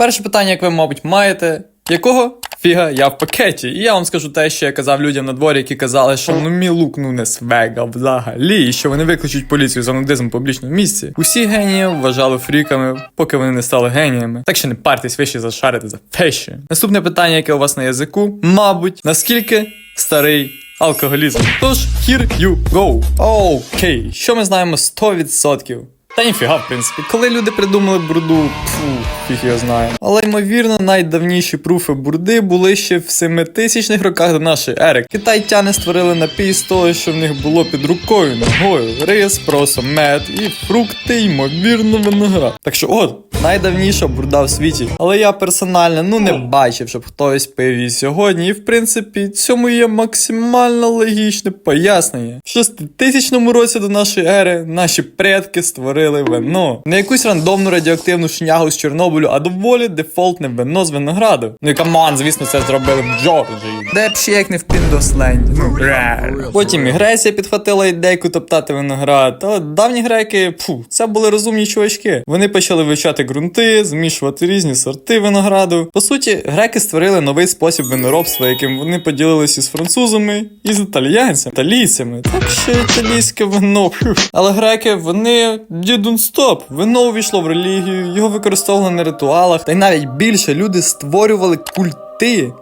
Перше питання, як ви, мабуть, маєте, якого фіга я в пакеті? І я вам скажу те, що я казав людям на дворі, які казали, що ну мій лук ну не свега взагалі, і що вони виключать поліцію за нудизм в публічному місці. Усі генії вважали фріками, поки вони не стали геніями. Так що не партесь вище зашарити за феші. Наступне питання, яке у вас на язику, мабуть, наскільки старий алкоголізм? Тож, here you go. Окей, що ми знаємо 100%? Та ніфіга, в принципі. Коли люди придумали бурду, фу, фіг я знаю. Але ймовірно, найдавніші пруфи бурди були ще в 7000-х роках до нашої ери. Китайтяни створили напій з того, що в них було під рукою, ногою, рис, просо, мед і фрукти, ймовірно, виноград. Так що, от, найдавніша бурда в світі. Але я персонально ну не бачив, щоб хтось пив її сьогодні. І в принципі, цьому є максимально логічне пояснення. В 6000 році до нашої ери наші предки створили вино. Не якусь рандомну радіоактивну шнягу з Чорнобилю, а доволі дефолтне вино з винограду. Ну і каман, звісно, це зробили в Джорджії. Де б ще як не в Піндосленді. Ну. Потім і Греція підхватила ідейку топтати виноград. А давні греки, фу, це були розумні чувачки. Вони почали вивчати ґрунти, змішувати різні сорти винограду. По суті, греки створили новий спосіб виноробства, яким вони поділилися з французами і з італіянцями, італійцями. Так що італійське вино. Але греки, вони дідун стоп. Вино увійшло в релігію, його використовували на ритуалах, та й навіть більше люди створювали культи.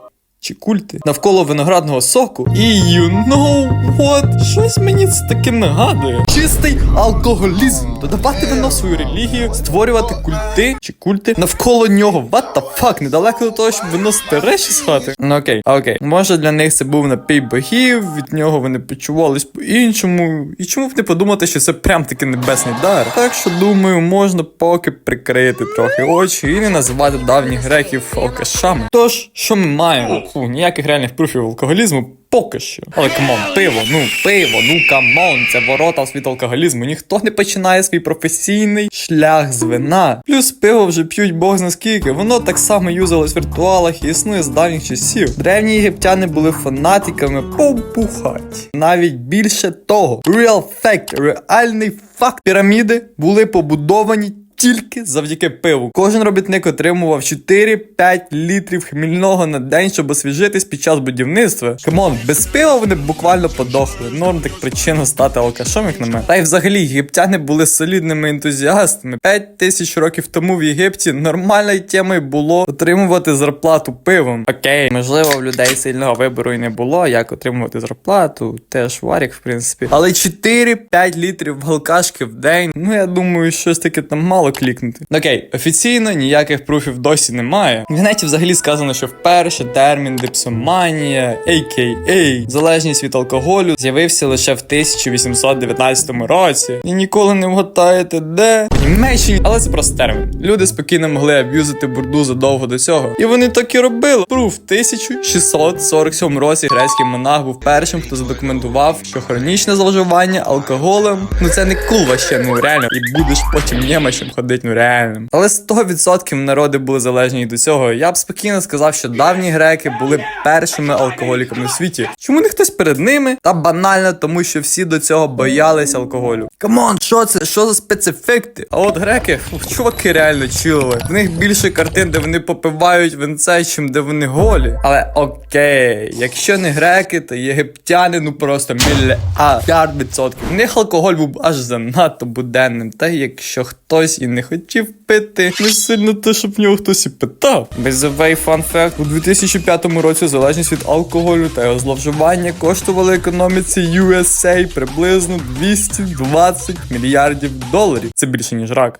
Чи культи навколо виноградного соку. І you know what? Щось мені це таке нагадує. Чистий алкоголізм. Додавати вино свою релігію, створювати культи чи культи навколо нього. What the fuck? Недалеко до того, щоб вино стере ще з хати. Ну окей, окей. Може для них це був напій богів, від нього вони почувались по-іншому. І чому б не подумати, що це прям таки небесний дар? Так що думаю, можна поки прикрити трохи очі і не називати давніх греків алкашами. Тож, що ми маємо? Фу, ніяких реальних пруфів алкоголізму. Поки що. Але камон, пиво, ну пиво, ну камон, це ворота в світ алкоголізму. Ніхто не починає свій професійний шлях з вина. Плюс пиво вже п'ють бог зна скільки. Воно так само юзалось в ритуалах і існує з давніх часів. Древні єгиптяни були фанатиками побухать. Навіть більше того, real fact, реальний факт. Піраміди були побудовані тільки завдяки пиву. Кожен робітник отримував 4-5 літрів хмільного на день, щоб освіжитись під час будівництва. Камон, без пива вони буквально подохли. Норм так причина стати алкашом, як на мене. Та й взагалі єгиптяни були солідними ентузіастами. 5 тисяч років тому в Єгипті нормальною темою було отримувати зарплату пивом. Окей, можливо, в людей сильного вибору і не було, як отримувати зарплату. Теж варік, в принципі. Але 4-5 літрів алкашки в день. Ну я думаю, щось таке там мало клікнути. Окей, офіційно ніяких пруфів досі немає. В інеті взагалі сказано, що вперше термін дипсоманія, a.k.a. залежність від алкоголю, з'явився лише в 1819 році. І ніколи не вгадаєте, де Німеччині, але це просто термін. Люди спокійно могли аб'юзити бурду задовго до цього. І вони так і робили. Пруф в 1647 році грецький монах був першим, хто задокументував, що хронічне зловживання алкоголем, ну це не кул вообще, ну реально, і будеш потім німачем ходить, ну реально. Але 100% народи були залежні і до цього. Я б спокійно сказав, що давні греки були першими алкоголіками у світі. Чому не хтось перед ними? Та банально, тому що всі до цього боялись алкоголю. Камон, що це? Що за спецефекти? А от греки, чуваки реально чилили. В них більше картин, де вони попивають винце, чим де вони голі. Але окей, якщо не греки, то єгиптяни, ну просто мільярд відсотків. В них алкоголь був аж занадто буденним. Та якщо хтось і не хотів пити, не сильно те, щоб в нього хтось і питав. Безовей фан факт, у 2005 році залежність від алкоголю та його зловживання коштували економіці USA приблизно 220 мільярдів доларів. Це більше ніж рак.